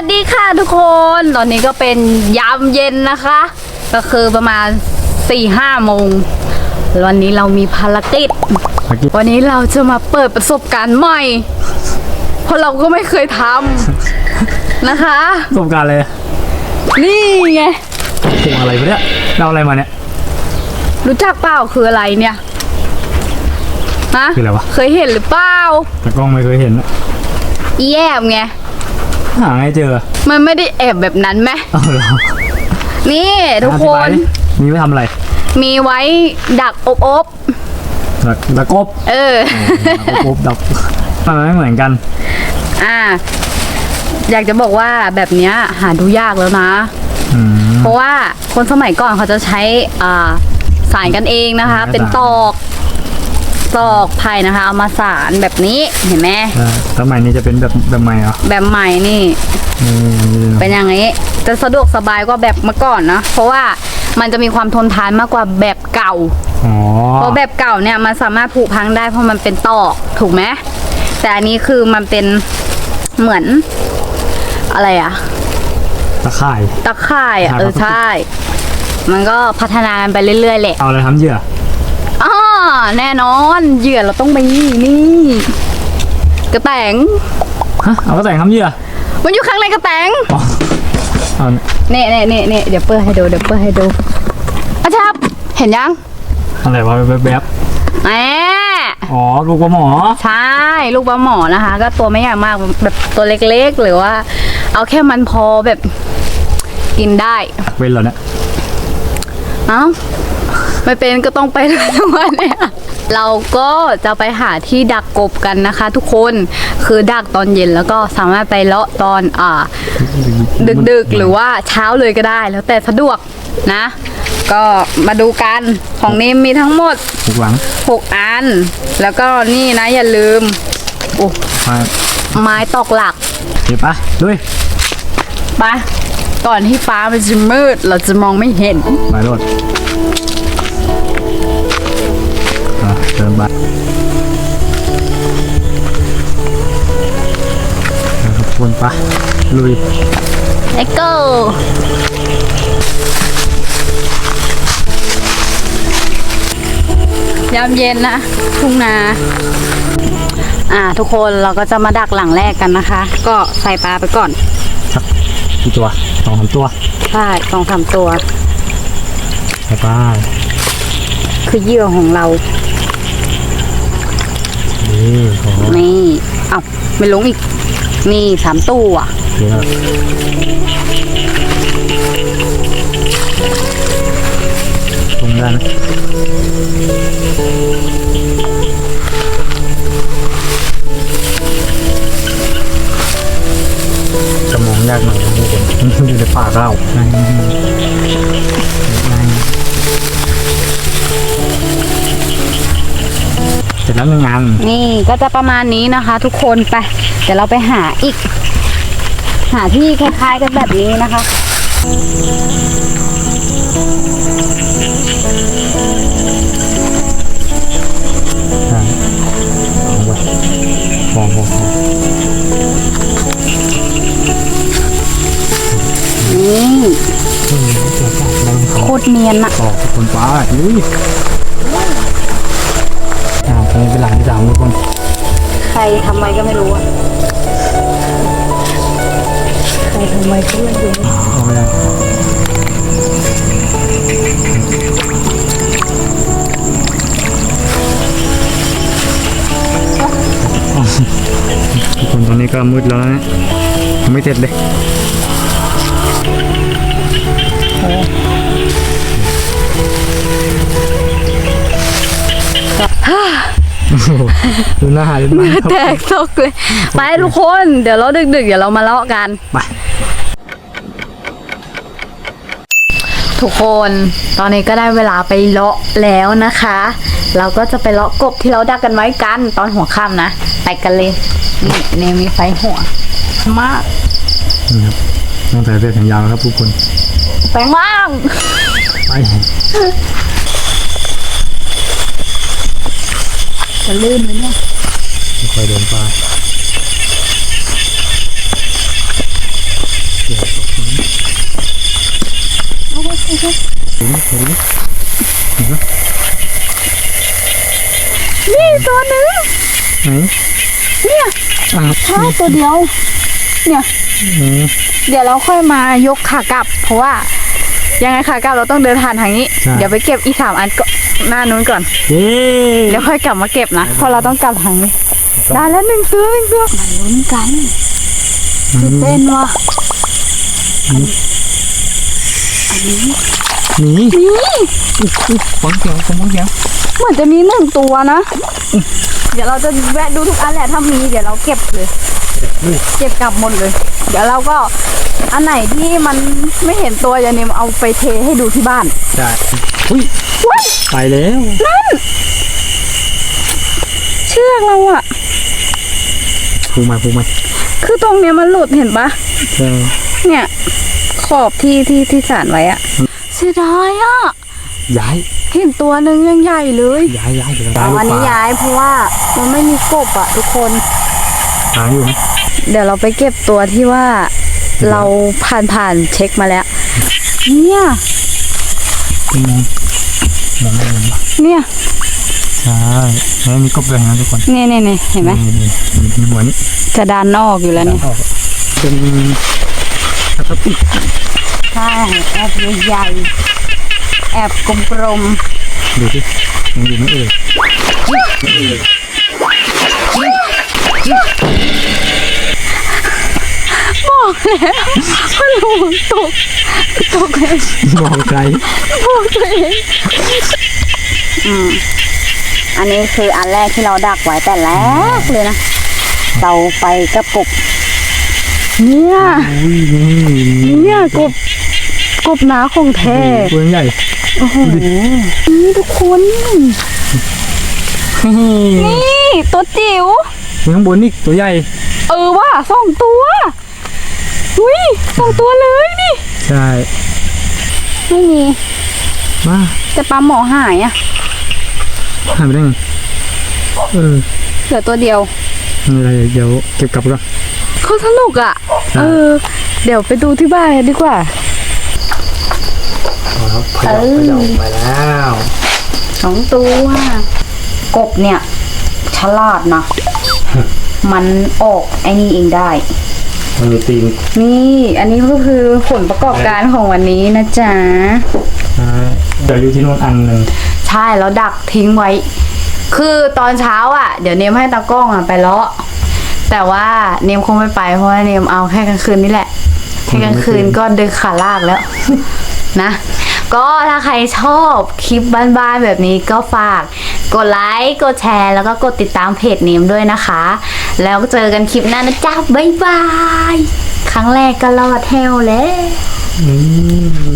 วัสดีค่ะทุกคน ตอนนี้ก็เป็นยามเย็นนะคะ ก็คือประมาณ4ี่ห้าโมง วันนี้เรามีภารกิจเมื่อกี้วันนี้เราจะมาเปิดประสบการณ์ใหม่ เพราะเราก็ไม่เคยทำนะคะ ประสบการณ์เลยนี่ไงปรุงอะไรไปเนี่ยเราอะไรมาเนี่ย รู้จักเปล่าคืออะไรเนี่ยฮะคืออะไรวะ เคยเห็นหรือเปล่าแต่กล้องไม่เคยเห็นนะอีแอบไง หาไงเจอมันไม่ได้แอบแบบนั้นไหมเอาเหรอนี่ทุกอคธิบายน ดิมีไว้ทำอะไรมีไว้ดักอบอบตะตะกบเออตะกบดับมันไม่เหมือนกัน อ่า อยากจะบอกว่าแบบเนี้ยหาดูยากแล้วนะ อืม เพราะว่าคนสมัยก่อนเขาจะใช้อ่าสารกันเองนะคะสารเป็นตอก ตอกไผ่นะคะ เอามาสารแบบนี้เห็นไหมแล้วสมัยนี้จะเป็นแบบแบบใหม่เหรอแบบใหม่นี่นี่เป็นอย่างนี้จะสะดวกสบายกว่าแบบเมื่อก่อนนะเพราะว่ามันจะมีความทนทานมากกว่าแบบเก่า อ๋อเพราะแบบเก่าเนี่ยมันสามารถผุพังได้เพราะมันเป็นตอกถูกไหมแต่อันนี้คือมันเป็นเหมือน อะไรอะตะข่าย ตะข่ายอะครับเออใช่ มันก็พัฒนากันไปเรื่อยๆแหละ เอาอะไรทำเหยื่ออ๋อ แน่นอนเหยื่อเราต้องมีนี่ กระแตงฮะเอาก็แต่งทำเหยื่อมันอยู่ข้างในกระแตงอ๋อเอาเน่เน่เน่เน่เดี๋ยวเปิดให้ดูเดี๋ยวเปิดให้ดูอาจารย์เห็นยังอะไรวะแบบแบบแหมอ๋อลูกปลาหมอใช่ลูกปลาหมอนะคะ ก็ตัวไม่ใหญ่มากแบบตัวเล็กๆ หรือว่า เอาแค่มันพอแบบกินได้เว้นเหรอเนี่ยเอ้า ไม่เป็นก็ต้องไปเลยทุกวันเนี่ยเราก็จะไปหาที่ดักกบกันนะคะ ทุกคนคือดักตอนเย็นแล้วก็สามารถไปเลาะตอนอ่า ดึกๆหรือว่าเช้าเลยก็ได้ แล้วแต่สะดวกนะ ก็มาดูกันของนิมมีทั้งหมดถูกหลัง6อัน แล้วก็นี่นะอย่าลืมโอ้มาไม้ตอกหลักเก็บปะด้วยไปก่อนที่ฟ้ามันจะมืดเราจะมองไม่เห็นไปรถ อะเดินไปเอาทุกคนไปลุย Let's go ยามเย็นนะ ทุ่งนา อ่า ทุกคนเราก็จะมาดักหลังแรกกันนะคะ ก็ใส่ปลาไปก่อนสักกี่ตัวสองสามตัวใช่สองสามตัว ไปไปคือเหยื่อของเรา นี่ขอนี่เอาไม่ลงอีก นี่สามตัวเดี๋ยวตรงนั้น ร็จแล้วหนึ่งงานนี่ก็จะประมาณนี้นะคะ ทุกคนไป เดี๋ยวเราไปหาอีก หาที่คล้ายๆกันแบบนี้นะคะใช่เอาไว้มองมองมองนี่เออเกี่ยวกับอะไรของโคตรเนียนอะต่อคนฟ้าอุ้ สามทุกคน ใครทำไว้ก็ไม่รู้อะใครทำไว้ก็ไม่รู้เอาไปแล้วอ๋อทุกคนตอนนี้ก็มืดแล้วนะยังไม่เสร็จเลยโอ้โห ดูหน้าดูหน้าแตกตกเลย ไปทุกคน เดี๋ยวเราดึกๆ เดี๋ยวเรามาเลาะกัน ไปทุกคนตอนนี้ก็ได้เวลาไปเลาะแล้วนะคะ เราก็จะไปเลาะกบที่เราดักกันไว้กันตอนหัวค่ำนะ ไปกันเลยนี่เนมีไฟหัว มาก นี่ครับตั้งแต่เส้นทางยาวครับทุกคน แปลงว่าง ไป จะลื่นเลยเนี่ยค่อยเดินไปเดี๋ยวตกน้ำเอาไว้ใช่หมเห็นไหนี่ตัวหนึ่งไหนเนี่ยถ้าตัวเดียว เนี่ยเดี๋ยวเราค่อยมายกขากลับ เพราะว่ายังไงขากลับเราต้องเดินทางทางนี้ เดี๋ยวไปเก็บอีสามอันก็ หน้านู้นก่อน เย้เดี๋ยวค่อยกลับมาเก็บนะ เพราะเราต้องกลับทางนี้ ได้แล้วหนึ่งตัวหนึ่งตัวมาลุ้นกันตื่นเต้นว่ะหนีนี่ฟังเสียงฟังเสียงเหมือนจะมีหนึ่งตัวนะ เดี๋ยวเราจะแวะดูทุกอันแหละถ้ามีเดี๋ยวเราเก็บเลย เก็บกลับหมดเลย เดี๋ยวเราก็อันไหนที่มันไม่เห็นตัวอย่าเนมเอาไปเทให้ดูที่บ้านใช่อุ้ยว้าย ไปแล้วเชือกเราอะพูมาพูมาคือตรงเนี้ยมันหลุดเห็นปะใช่เนี่ย ขอบที่ที่ที่สานไว้อะเสียดายอะย้ายเห็นตัวหนึ่งยังใหญ่เลยย้ายย้ายเดี๋ยวแต่ย้ายวันนี้ลูกปลย้ายเพราะว่ามันไม่มีกบอะทุกคนหาอยู่นะเดี๋ยวเราไปเก็บตัวที่ว่าเราผ่านผ่านๆเช็คมาแล้ว เนี่ย มองมองไม่เห็นปะเนี่ยใช่แล้วมีกบด้วยนะทุกคนเนี่ยเนี่ยเนี่ยเห็นไหมนี่นี่นี่มีหัวนี่กระดานนอกอยู่แล้วเนี่ยออกเป็นพลาสติกใช่แอบใหญ่ๆแอบกลมดูสิยังอยู่ไหม่เอ่ยๆ บอกแล้วว่าระวังตก ตกเลยบอกใครบอกตัวเองอืมอันนี้คืออันแรกที่เราดักไว้แต่แรกเลยนะเราไปกระปุก เนี่ยอุ้ยนี่เนี่ยกบกบหนาของแท้ตัวใหญ่โอ้โหนี่ทุกคน นี่ ตัวจิ๋วมีข้างบนนี่ตัวใหญ่ เออว่ะสองตัว อุ้ยสองตัวเลยนี่ ใช่ไม่มี มาแต่ปลาหมอหายอะ หายไปได้ไงเออเหลือตัวเดียวมีอะไรเดี๋ยวเก็บกลับก่อน เขาสนุกอะ ใช่ เออ เดี๋ยวไปดูที่บ้านกันดีกว่าครับพยาพยาไปแล้วสองตัวกบเนี่ย ฉลาดนะ มันออกไอ้นี่เองได้ มันมีตีนนี่อันนี้ก็คือผลประกอบการของวันนี้นะจ๊ะใช่เดี๋ยวอยู่ที่โน่นอันหนึ่งใช่แล้วดักทิ้งไว้ คือตอนเช้าอะ เดี๋ยวเนมให้ตากล้องอะไปเลาะแต่ว่าเนมคงไม่ไปเพราะว่าเนมเอาแค่กลางคืนนี่แหละแค่กลางคืนก็ดึกขาลากแล้วนะ ก็ถ้าใครชอบคลิปบ้านๆแบบนี้ก็ฝาก กดไลค์กดแชร์ แล้วก็กดติดตามเพจเนมด้วยนะคะ แล้วเจอกันคลิปหน้านะจ๊ะบ๊ายบาย ครั้งแรกก็รอดแฮวแล้ว